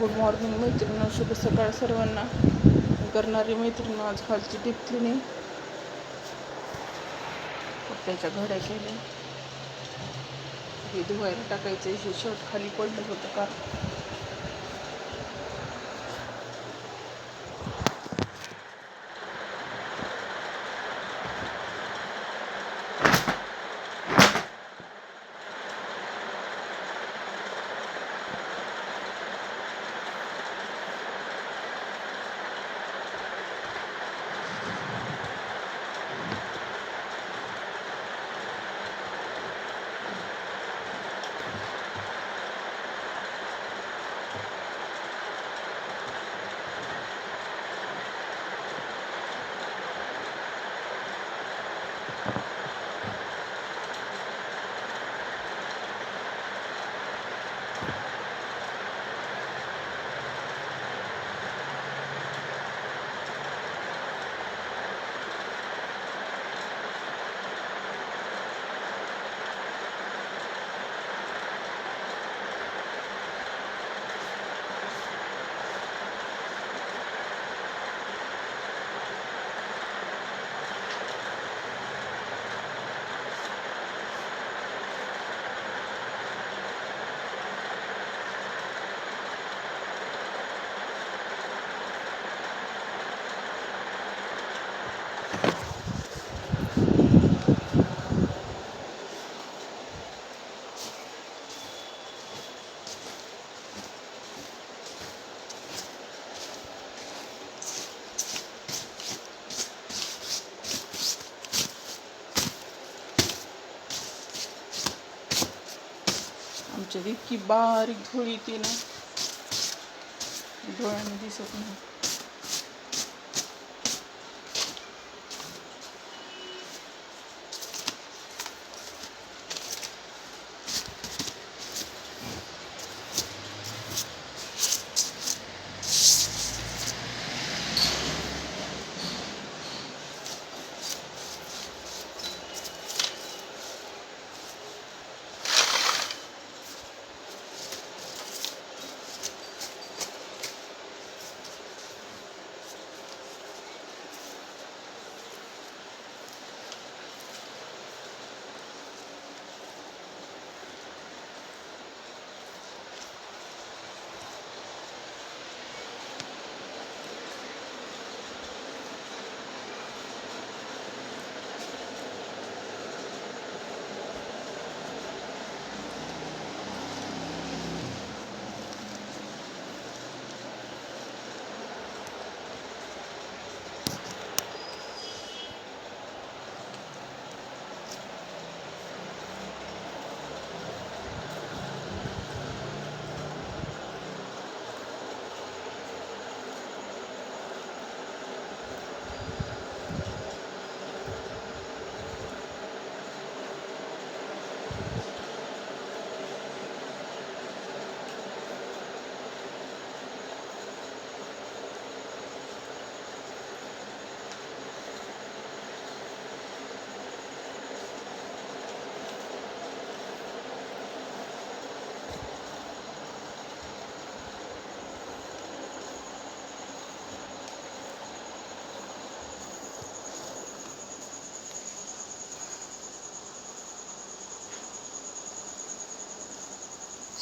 Good morning मैत्रिणी शुभ सकाळ सर्वांना. करणारी मैत्रिणी आज खालची क्लिनिंग कपड्याच्या घड्या केल्या. हे धुवायला टाकायचं हे शर्ट खाली पडलं होतं का? आमच्यात इतकी बारीक धुळी ती ना डोळ्याने दिसत नाही.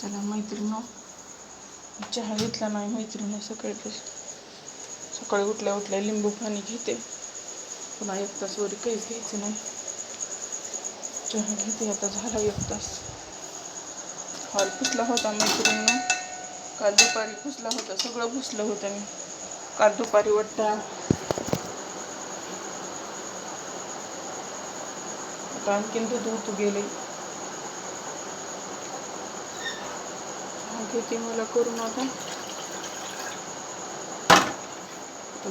चला मैत्रिणी. चहा घेतला नाही मैत्रिणी सकाळी सकाळी उठल्या उठल्या लिंबू पाणी घेते. पुन्हा एक तास वरी काहीच घ्यायचं नाही. चहा घेते आता झाला एक तास. हॉल पुसला होता मैत्रिणीनं. काल दुपारी पुसला होता सगळं पुसलं होतं मी. काल दुपारी वट्टा. आता आणखीन दूध उतू गेले घेते मला करून आता.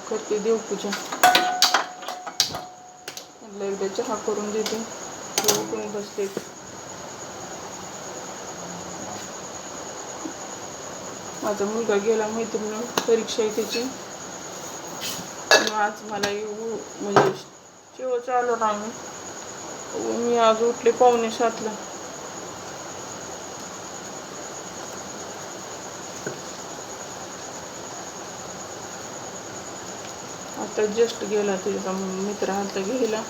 करते देवपूजा म्हटलं एकदा चहा करून देते. उठून बसते माझा मुलगा गेला मैत्रीण परीक्षा आहे त्याची. आज मला येऊ म्हणजे शेवटचं आलो नाही मी आज उठले पाहुणे सातला. आता जस्ट गेला तुझा मित्र आता घ्यायला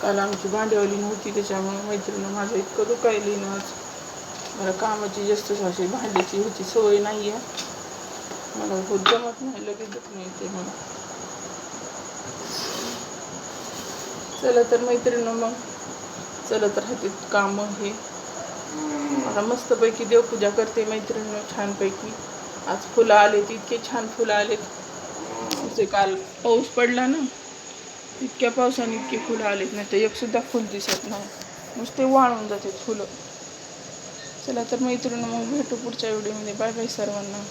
काल आमची भांडेवाली नव्हती त्याच्यामुळे मैत्रिणी माझं इतकं दुखायली ना आज. मला कामाची जास्त अशी भांड्याची ह्याची सवय नाही आहे मला होत जमत नाही लगेच नाही येते मला. चला तर मैत्रिणी मग. चलत राहते कामं हे. आता मस्तपैकी देवपूजा करते मैत्रिणी छानपैकी. आज फुलं आलेत इतके छान फुलं आलेत. जे काल पाऊस पडला ना इतक्या पावसाने इतकी फुलं आलीत नाही तर एकसुद्धा फुल दिसत नाही. नुसते वाळून जातात फुलं. चला तर मैत्रिणी मग भेटू पुढच्या व्हिडिओमध्ये. बाय बाय सर्वांना.